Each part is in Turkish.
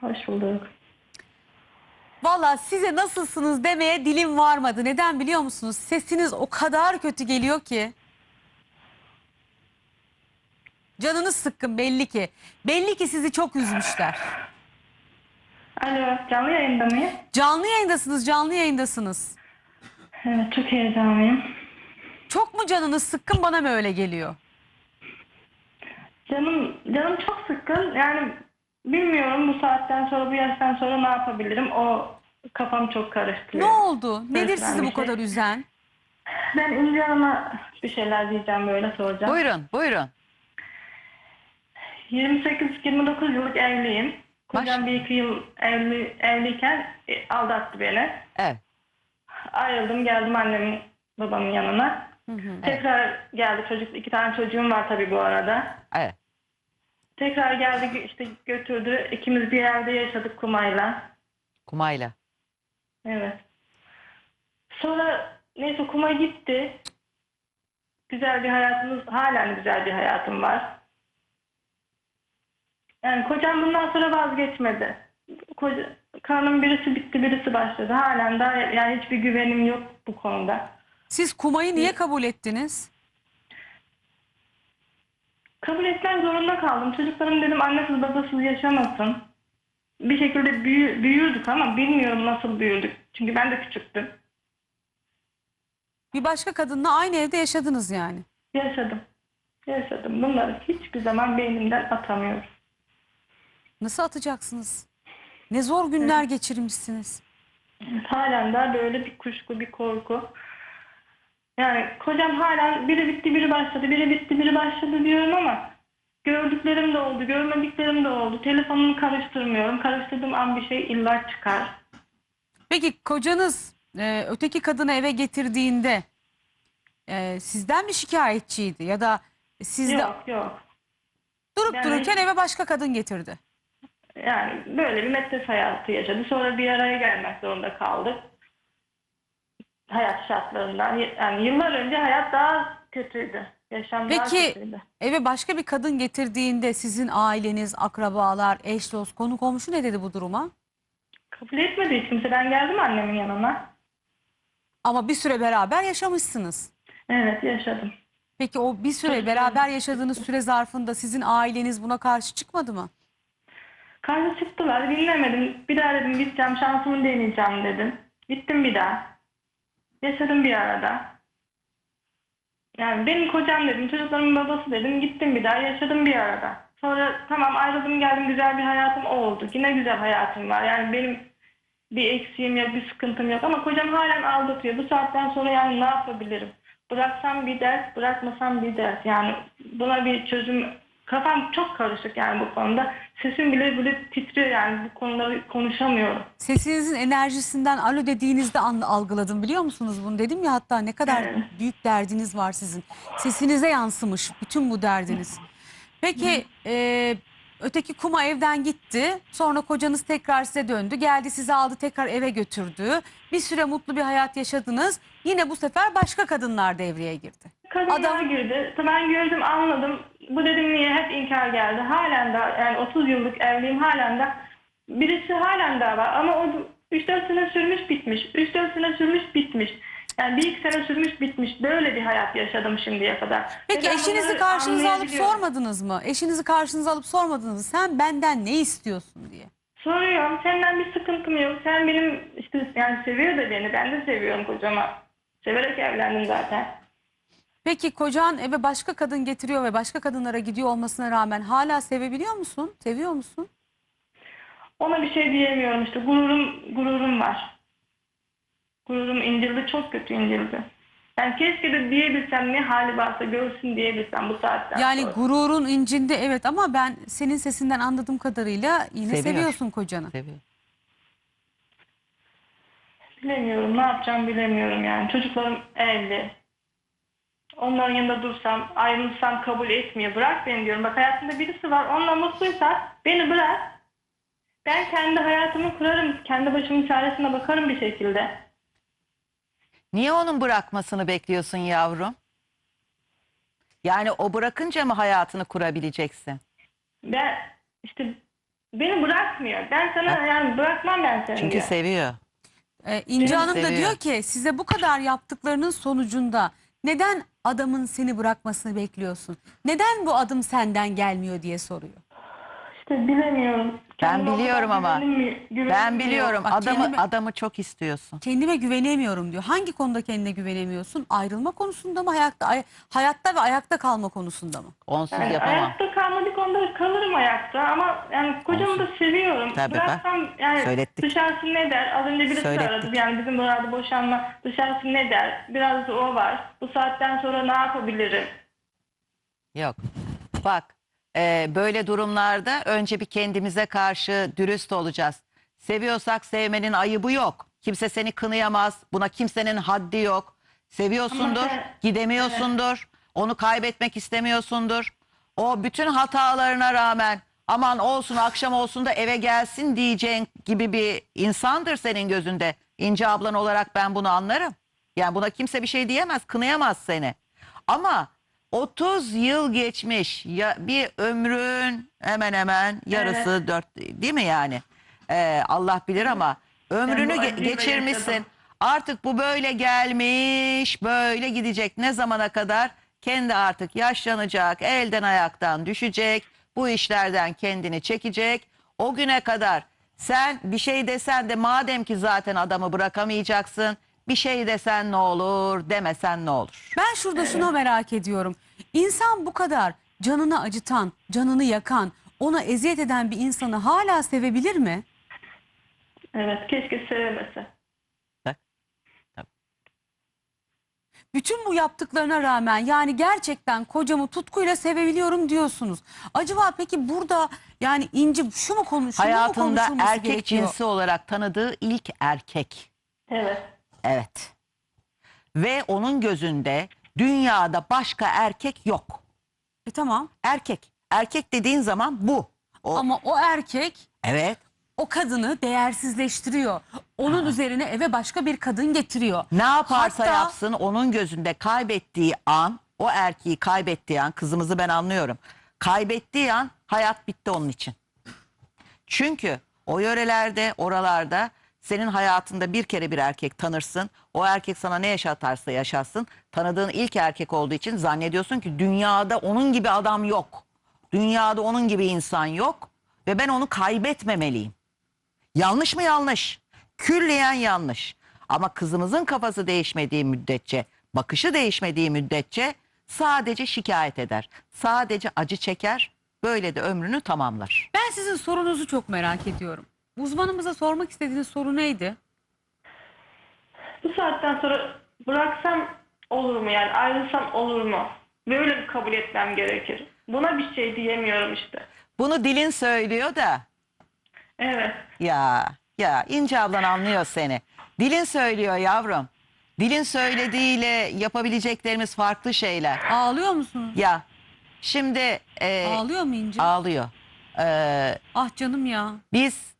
Hoş bulduk. Valla size nasılsınız demeye dilim varmadı. Neden biliyor musunuz? Sesiniz o kadar kötü geliyor ki. Canınız sıkkın belli ki. Belli ki sizi çok üzmüşler. Alo, canlı yayında mıyım? Canlı yayındasınız, canlı yayındasınız. Evet, çok heyecanlıyım. Çok mu canınız sıkkın bana mı öyle geliyor? Canım, canım çok sıkkın. Yani bilmiyorum bu saatten sonra, bu yaştan sonra ne yapabilirim? O kafam çok karıştı. Ne oldu? Nedir sizi bir bu şey. kadar üzen? Ben İnce Hanım'a bir şeyler diyeceğim böyle soracağım. Buyurun, buyurun. 28-29 yıllık evliyim. Kocam bir iki yıl evli, evliyken e, aldattı beni. Evet. Ayrıldım geldim annemin babamın yanına. Tekrar geldi çocuk iki tane çocuğum var tabii bu arada. Evet. Tekrar geldi işte götürdü. İkimiz bir evde yaşadık kumayla. Kumayla. Evet. Sonra neyse kuma gitti. Güzel bir hayatımız, halen güzel bir hayatım var. Yani kocam bundan sonra vazgeçmedi. Koca, kanım birisi bitti, birisi başladı. Halen daha yani hiçbir güvenim yok bu konuda. Siz kumayı niye kabul ettiniz? Kabul etmek zorunda kaldım. Çocuklarım dedim annesiz babasız yaşamasın. Bir şekilde büyü, büyürdük ama bilmiyorum nasıl büyürdük. Çünkü ben de küçüktüm. Bir başka kadınla aynı evde yaşadınız yani. Yaşadım. Yaşadım. Bunları hiçbir zaman beynimden atamıyorum. Nasıl atacaksınız? Ne zor günler geçirmişsiniz. Halen daha böyle bir kuşku, bir korku. Yani kocam halen biri bitti, biri başladı, biri bitti, biri başladı diyorum ama gördüklerim de oldu, görmediklerim de oldu. Telefonumu karıştırmıyorum. Karıştırdığım an bir şey illa çıkar. Peki kocanız e, öteki kadını eve getirdiğinde e, sizden mi şikayetçiydi ya da siz de Yok yok. durup yani- dururken eve başka kadın getirdi? Yani böyle bir metres hayatı yaşadı. Sonra bir araya gelmek zorunda kaldık. Hayat şartlarından. Yani yıllar önce hayat daha kötüydü. Yaşam daha Peki kötüydü. eve başka bir kadın getirdiğinde sizin aileniz, akrabalar, eş dost, konu komşu ne dedi bu duruma? Kabul etmedi hiç kimse. Ben geldim annemin yanına. Ama bir süre beraber yaşamışsınız. Evet yaşadım. Peki o bir süre beraber yaşadığınız süre zarfında sizin aileniz buna karşı çıkmadı mı? Karşı çıktılar. Dinlemedim. Bir daha dedim gideceğim. Şansımı deneyeceğim dedim. Gittim bir daha. Yaşadım bir arada. Yani benim kocam dedim. Çocuklarımın babası dedim. Gittim bir daha. Yaşadım bir arada. Sonra tamam ayrıldım geldim. Güzel bir hayatım oldu. Yine güzel hayatım var. Yani benim bir eksiğim yok, bir sıkıntım yok. Ama kocam halen aldatıyor. Bu saatten sonra yani ne yapabilirim? Bıraksam bir ders, bırakmasam bir ders. Yani buna bir çözüm... Kafam çok karışık yani bu konuda. Sesim bile bile titriyor yani bu konuları konuşamıyorum. Sesinizin enerjisinden alo dediğinizde an- algıladım biliyor musunuz bunu? Dedim ya hatta ne kadar Evet. büyük derdiniz var sizin. Sesinize yansımış bütün bu derdiniz. Peki e, öteki kuma evden gitti. Sonra kocanız tekrar size döndü. Geldi sizi aldı tekrar eve götürdü. Bir süre mutlu bir hayat yaşadınız. Yine bu sefer başka kadınlar devreye girdi. Kadınlar Adam- girdi. Ben gördüm anladım. Bu dedim niye hep inkar geldi. Halen daha yani 30 yıllık evliyim halen de birisi halen daha var ama o 3-4 sene sürmüş bitmiş. 3-4 sene sürmüş bitmiş. Yani bir iki sene sürmüş bitmiş. Böyle bir hayat yaşadım şimdiye kadar. Peki Ve ben eşinizi karşınıza alıp sormadınız mı? Eşinizi karşınıza alıp sormadınız mı? Sen benden ne istiyorsun diye. Soruyorum. Senden bir sıkıntım yok. Sen benim işte yani seviyor da beni. Ben de seviyorum kocama. Severek evlendim zaten. Peki kocan eve başka kadın getiriyor ve başka kadınlara gidiyor olmasına rağmen hala sevebiliyor musun? Seviyor musun? Ona bir şey diyemiyorum işte. Gururum, gururum var. Gururum incildi. Çok kötü incildi. Yani keşke de diyebilsem ne hali varsa görsün diyebilsem bu saatten Yani sonra. gururun incindi evet ama ben senin sesinden anladığım kadarıyla yine Seviyor. seviyorsun kocanı. Seviyor. Bilemiyorum. Ne yapacağım bilemiyorum yani. Çocuklarım evli. Onların yanında dursam, ayrılsam kabul etmiyor. Bırak beni diyorum. Bak hayatımda birisi var. Onunla mutluysa beni bırak. Ben kendi hayatımı kurarım. Kendi başımın çaresine bakarım bir şekilde. Niye onun bırakmasını bekliyorsun yavrum? Yani o bırakınca mı hayatını kurabileceksin? Ben işte beni bırakmıyor. Ben sana yani bırakmam ben seni. Çünkü diyor. seviyor. Ee, İnce Seni Hanım da seviyor. diyor ki size bu kadar yaptıklarının sonucunda neden adamın seni bırakmasını bekliyorsun? Neden bu adım senden gelmiyor diye soruyor. İşte bilemiyorum. Ben Kendime o biliyorum kadar ama. güvenim mi- güvenim Ben yok. biliyorum Bak, adamı kendime- adamı çok istiyorsun. Kendime güvenemiyorum diyor. Hangi konuda kendine güvenemiyorsun? Ayrılma konusunda mı? Hayatta, ay- hayatta ve ayakta kalma konusunda mı? Onsuz Yani yapamam. ayakta kalmadık onda kalırım ayakta ama yani kocamı da seviyorum. Tabii bak, Bıraksam yani söylettik. dışarısı ne der? Az önce birisi Söylettik. aradı yani bizim burada boşanma dışarısı ne der? Biraz da o var. Bu saatten sonra ne yapabilirim? Yok. Bak e, böyle durumlarda önce bir kendimize karşı dürüst olacağız. Seviyorsak sevmenin ayıbı yok. Kimse seni kınayamaz. Buna kimsenin haddi yok. Seviyorsundur, Ama sen- gidemiyorsundur. Onu kaybetmek istemiyorsundur. O bütün hatalarına rağmen aman olsun akşam olsun da eve gelsin diyeceğin gibi bir insandır senin gözünde. İnce ablan olarak ben bunu anlarım. Yani buna kimse bir şey diyemez, kınayamaz seni. Ama 30 yıl geçmiş ya bir ömrün hemen hemen yarısı dört değil mi yani? Ee, Allah bilir ama ömrünü ge- geçirmişsin. yaşadım. Artık bu böyle gelmiş, böyle gidecek. Ne zamana kadar? Kendi artık yaşlanacak, elden ayaktan düşecek, bu işlerden kendini çekecek. O güne kadar sen bir şey desen de madem ki zaten adamı bırakamayacaksın, bir şey desen ne olur, demesen ne olur? Ben şurada şunu merak ediyorum. İnsan bu kadar canını acıtan, canını yakan, ona eziyet eden bir insanı hala sevebilir mi? Evet keşke sevmese. Bak. Bütün bu yaptıklarına rağmen yani gerçekten kocamı tutkuyla sevebiliyorum diyorsunuz. Acaba peki burada yani İnci şu mu konuşuyor? Hayatında erkek cinsi olarak tanıdığı ilk erkek. Evet. Evet. Ve onun gözünde dünyada başka erkek yok. E tamam Erkek. Erkek dediğin zaman bu. O, ama o erkek evet. o kadını değersizleştiriyor. Onun üzerine eve başka bir kadın getiriyor. Ne yaparsa Hatta- yapsın onun gözünde kaybettiği an, o erkeği kaybettiği an, kızımızı ben anlıyorum. Kaybettiği an hayat bitti onun için. Çünkü o yörelerde, oralarda senin hayatında bir kere bir erkek tanırsın. O erkek sana ne yaşatarsa yaşatsın. Tanıdığın ilk erkek olduğu için zannediyorsun ki dünyada onun gibi adam yok. Dünyada onun gibi insan yok ve ben onu kaybetmemeliyim. Yanlış mı yanlış? Külliyen yanlış. Ama kızımızın kafası değişmediği müddetçe, bakışı değişmediği müddetçe sadece şikayet eder. Sadece acı çeker. Böyle de ömrünü tamamlar. Ben sizin sorunuzu çok merak ediyorum. Uzmanımıza sormak istediğiniz soru neydi? Bu saatten sonra bıraksam olur mu yani ayrılsam olur mu? Böyle mi kabul etmem gerekir? Buna bir şey diyemiyorum işte. Bunu dilin söylüyor da Evet. ya ya İnce ablan anlıyor seni. Dilin söylüyor yavrum. Dilin söylediğiyle yapabileceklerimiz farklı şeyler. Ağlıyor musunuz? Ya şimdi e, Ağlıyor mu İnci? ağlıyor. Ee, ah canım ya. Biz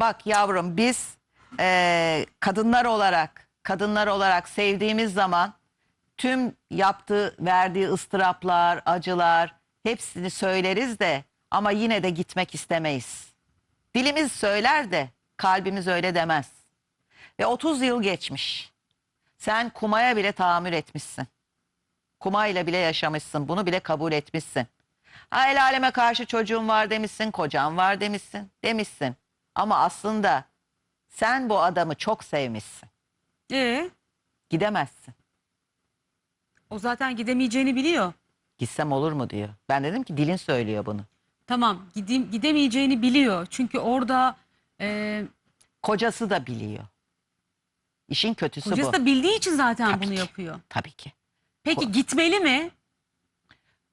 bak yavrum biz eee, kadınlar olarak kadınlar olarak sevdiğimiz zaman tüm yaptığı verdiği ıstıraplar, acılar hepsini söyleriz de ama yine de gitmek istemeyiz. Dilimiz söyler de kalbimiz öyle demez. Ve 30 yıl geçmiş. Sen kumaya bile tahammül etmişsin. Kumayla bile yaşamışsın. Bunu bile kabul etmişsin. Ha, el aleme karşı çocuğun var demişsin, kocan var demişsin, demişsin. Ama aslında sen bu adamı çok sevmişsin. Ee, Gidemezsin. o zaten gidemeyeceğini biliyor. Gitsem olur mu diyor. Ben dedim ki dilin söylüyor bunu. Tamam gideyim, gidemeyeceğini biliyor. Çünkü orada e, Kocası da biliyor. İşin kötüsü kocası bu. da bildiği için zaten Tabii bunu ki. yapıyor. Tabii ki. Peki gitmeli mi?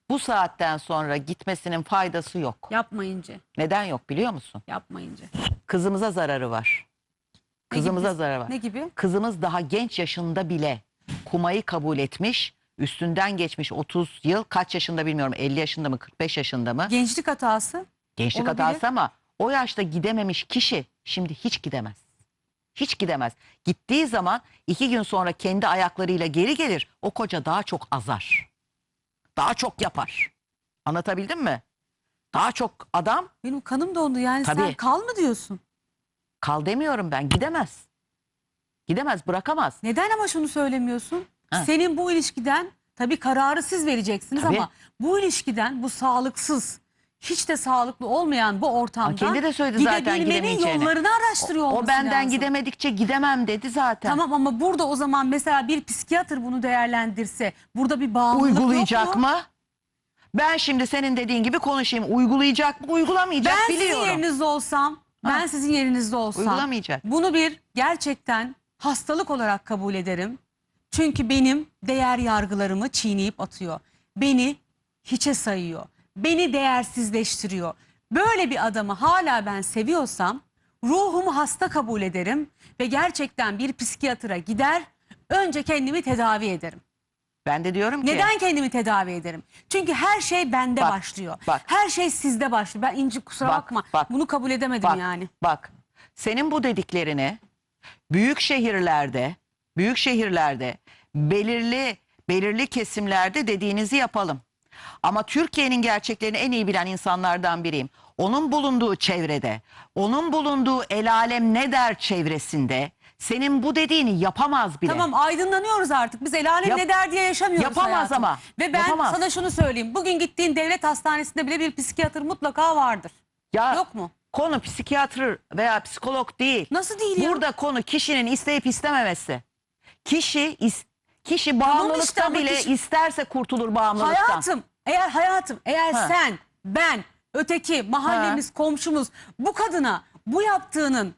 Bu saatten sonra gitmesinin faydası yok. Yapmayınca. Neden yok biliyor musun? Yapmayınca. Kızımıza zararı var. Kızımıza gibi? zararı var. Ne gibi? Kızımız daha genç yaşında bile kumayı kabul etmiş. Üstünden geçmiş 30 yıl kaç yaşında bilmiyorum 50 yaşında mı 45 yaşında mı? Gençlik hatası. Gençlik olabilir. hatası ama o yaşta gidememiş kişi şimdi hiç gidemez. Hiç gidemez. Gittiği zaman iki gün sonra kendi ayaklarıyla geri gelir. O koca daha çok azar. Daha çok yapar. Anlatabildim mi? Daha çok adam Benim kanım dondu yani sen Tabii. kal mı diyorsun? kal demiyorum ben gidemez. Gidemez bırakamaz. Neden ama şunu söylemiyorsun? Ha. Senin bu ilişkiden tabii kararı siz vereceksiniz Tabii. ama bu ilişkiden bu sağlıksız hiç de sağlıklı olmayan bu ortamda kendi de söyledi zaten gidebilmenin gidemeyeceğini. yollarını araştırıyor O olması benden lazım. gidemedikçe gidemem dedi zaten. Tamam ama burada o zaman mesela bir psikiyatr bunu değerlendirse burada bir bağımlılık Uygulayacak yok mu? mı? Ben şimdi senin dediğin gibi konuşayım. Uygulayacak mı? Uygulamayacak Ben sizin biliyorum. yerinizde olsam, ben Ha. sizin yerinizde olsam Uygulamayacak. bunu bir gerçekten hastalık olarak kabul ederim. Çünkü benim değer yargılarımı çiğneyip atıyor. Beni hiçe sayıyor. Beni değersizleştiriyor. Böyle bir adamı hala ben seviyorsam ruhumu hasta kabul ederim ve gerçekten bir psikiyatra gider önce kendimi tedavi ederim. Ben de diyorum ki. Neden kendimi tedavi ederim? Çünkü her şey bende Bak, başlıyor. bak. Her şey sizde başlıyor. Ben inci kusura Bak, bakma. bak. Bunu kabul edemedim Bak, yani. bak. Senin bu dediklerini büyük şehirlerde, büyük şehirlerde belirli belirli kesimlerde dediğinizi yapalım. Ama Türkiye'nin gerçeklerini en iyi bilen insanlardan biriyim. Onun bulunduğu çevrede, onun bulunduğu el alem ne der çevresinde senin bu dediğini yapamaz bile. Tamam aydınlanıyoruz artık. Biz el alem Yap- ne der diye yaşamıyoruz Yapamaz hayatım. ama, Ve ben yapamaz. sana şunu söyleyeyim. Bugün gittiğin devlet hastanesinde bile bir psikiyatr mutlaka vardır. Ya Yok mu? konu psikiyatr veya psikolog değil. Nasıl değil ya? Burada konu kişinin isteyip istememesi. Kişi is- kişi bağımlılıkta ama bile kişi- isterse kurtulur bağımlılıktan. Hayatım, eğer hayatım, eğer Ha. sen, ben, öteki, mahallemiz, komşumuz bu kadına bu yaptığının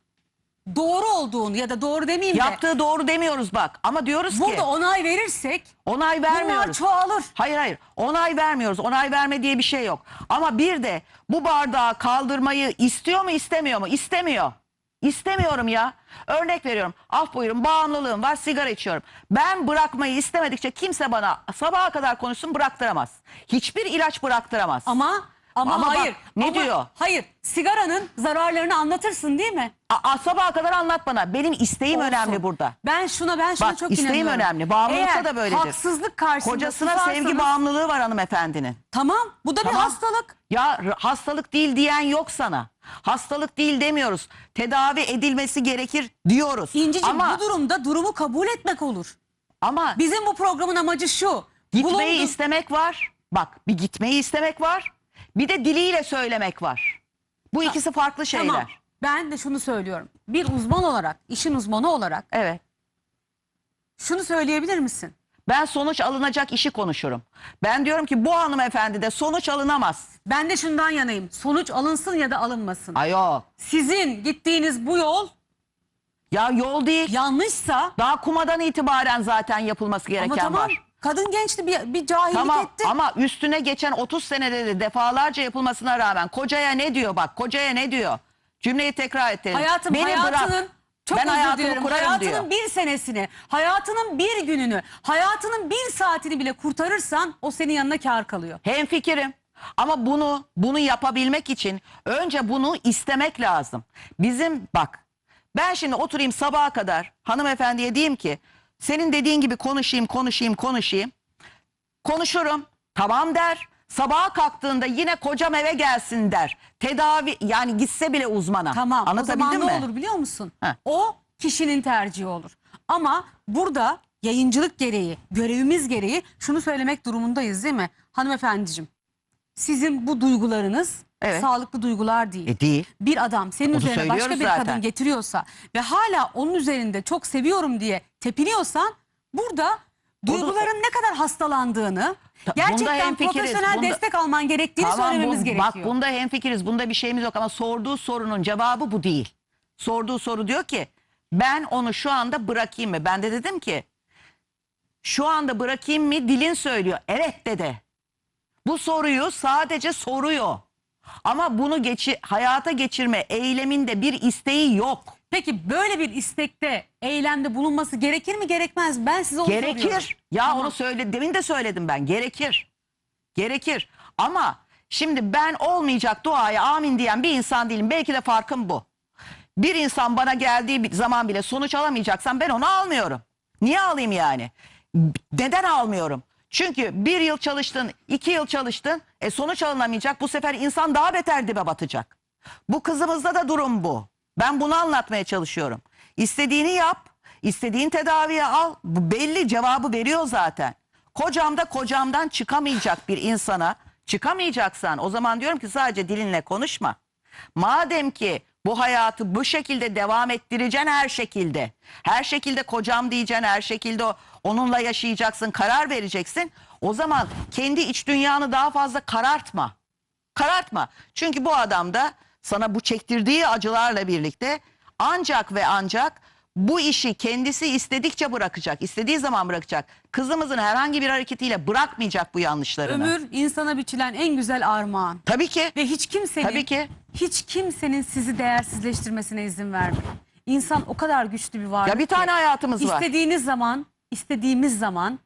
doğru olduğunu ya da doğru demeyeyim de Yaptığı doğru demiyoruz bak ama diyoruz ki burada onay verirsek onay bunlar vermiyoruz. çoğalır. Hayır hayır onay vermiyoruz. Onay verme diye bir şey yok. Ama bir de bu bardağı kaldırmayı istiyor mu istemiyor mu? İstemiyor. İstemiyorum ya. Örnek veriyorum. Af buyurun bağımlılığım var sigara içiyorum. Ben bırakmayı istemedikçe kimse bana sabaha kadar konuşsun bıraktıramaz. Hiçbir ilaç bıraktıramaz. Ama ama, Ama bak, hayır. ne ama- diyor? Hayır. Sigaranın zararlarını anlatırsın değil mi? Aa, sabaha kadar anlat bana. Benim isteğim Olsun. önemli burada. Ben şuna ben şuna Bak, çok isteğim inanıyorum. önemli. Bağımlılıkta Eğer da böyledir. haksızlık karşısında Kocasına susarsanız- sevgi bağımlılığı var hanımefendinin. Tamam. Bu da bir Tamam. hastalık. Ya hastalık değil diyen yok sana. Hastalık değil demiyoruz. Tedavi edilmesi gerekir diyoruz. İnciciğim ama bu durumda durumu kabul etmek olur. ama Bizim bu programın amacı şu. gitmeyi bulundu- istemek var. Bak bir gitmeyi istemek var. Bir de diliyle söylemek var. Bu ikisi farklı şeyler. Tamam. Ben de şunu söylüyorum. Bir uzman olarak, işin uzmanı olarak Evet. şunu söyleyebilir misin? Ben sonuç alınacak işi konuşurum. Ben diyorum ki bu hanımefendi de sonuç alınamaz. Ben de şundan yanayım. Sonuç alınsın ya da alınmasın. Ay yok. Sizin gittiğiniz bu yol Ya yol değil. yanlışsa Daha kumadan itibaren zaten yapılması gereken ama tamam var. Kadın gençti bir, bir cahillik Tamam etti. ama üstüne geçen 30 senede de defalarca yapılmasına rağmen kocaya ne diyor bak kocaya ne diyor? Cümleyi tekrar ettirelim. Hayatım Beni hayatının bırak. çok ben özür hayatımı dilerim. kurarım Hayatının diyor. bir senesini, hayatının bir gününü, hayatının bir saatini bile kurtarırsan o senin yanına kar kalıyor. Hemfikirim. Ama bunu bunu yapabilmek için önce bunu istemek lazım. Bizim bak ben şimdi oturayım sabaha kadar hanımefendiye diyeyim ki senin dediğin gibi konuşayım konuşayım konuşayım. Konuşurum tamam der. Sabaha kalktığında yine kocam eve gelsin der. Tedavi yani gitse bile uzmana. Tamam o Anlatabildim zaman mi? ne olur biliyor musun? Heh. O kişinin tercihi olur. Ama burada yayıncılık gereği, görevimiz gereği şunu söylemek durumundayız değil mi? Hanımefendiciğim sizin bu duygularınız Evet. sağlıklı duygular değil. E değil. bir adam senin Onu üzerine başka bir zaten. kadın getiriyorsa ve hala onun üzerinde çok seviyorum diye tepiniyorsan burada duyguların ne kadar hastalandığını Ta- bunda gerçekten hemfikiriz. profesyonel Bunda- destek alman gerektiğini söylememiz bu- gerekiyor. Bak bunda hemfikiriz. Bunda bir şeyimiz yok ama sorduğu sorunun cevabı bu değil. Sorduğu soru diyor ki ben onu şu anda bırakayım mı? Ben de dedim ki şu anda bırakayım mı? Dilin söylüyor. Evet dedi. Bu soruyu sadece soruyor. Ama bunu geçi, hayata geçirme eyleminde bir isteği yok. Peki böyle bir istekte, eylemde bulunması gerekir mi gerekmez mi? Ben size onu soruyorum. Gerekir. Ya Tamam. onu söyle demin de söyledim ben. Gerekir. Gerekir. Ama şimdi ben olmayacak duaya amin diyen bir insan değilim. Belki de farkım bu. Bir insan bana geldiği bir zaman bile sonuç alamayacaksam ben onu almıyorum. Niye alayım yani? Neden almıyorum? Çünkü bir yıl çalıştın, iki yıl çalıştın, E sonuç alınamayacak. Bu sefer insan daha beter dibe batacak. Bu kızımızda da durum bu. Ben bunu anlatmaya çalışıyorum. İstediğini yap, istediğin tedaviye al. Bu belli cevabı veriyor zaten. Kocam da kocamdan çıkamayacak bir insana çıkamayacaksan o zaman diyorum ki sadece dilinle konuşma. Madem ki bu hayatı bu şekilde devam ettireceksin her şekilde. Her şekilde kocam diyeceksin, her şekilde onunla yaşayacaksın, karar vereceksin. O zaman kendi iç dünyanı daha fazla karartma. Karartma. Çünkü bu adam da sana bu çektirdiği acılarla birlikte ancak ve ancak bu işi kendisi istedikçe bırakacak. istediği zaman bırakacak. Kızımızın herhangi bir hareketiyle bırakmayacak bu yanlışlarını. Ömür insana biçilen en güzel armağan. Tabii ki. Ve hiç kimsenin Tabii ki. hiç kimsenin sizi değersizleştirmesine izin vermeyin. İnsan o kadar güçlü bir varlık. Ya bir ki tane hayatımız var. istediğiniz zaman, istediğimiz zaman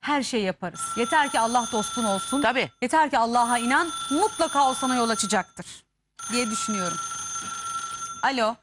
her şey yaparız. Yeter ki Allah dostun olsun. Tabii. Yeter ki Allah'a inan. Mutlaka o sana yol açacaktır diye düşünüyorum. Alo.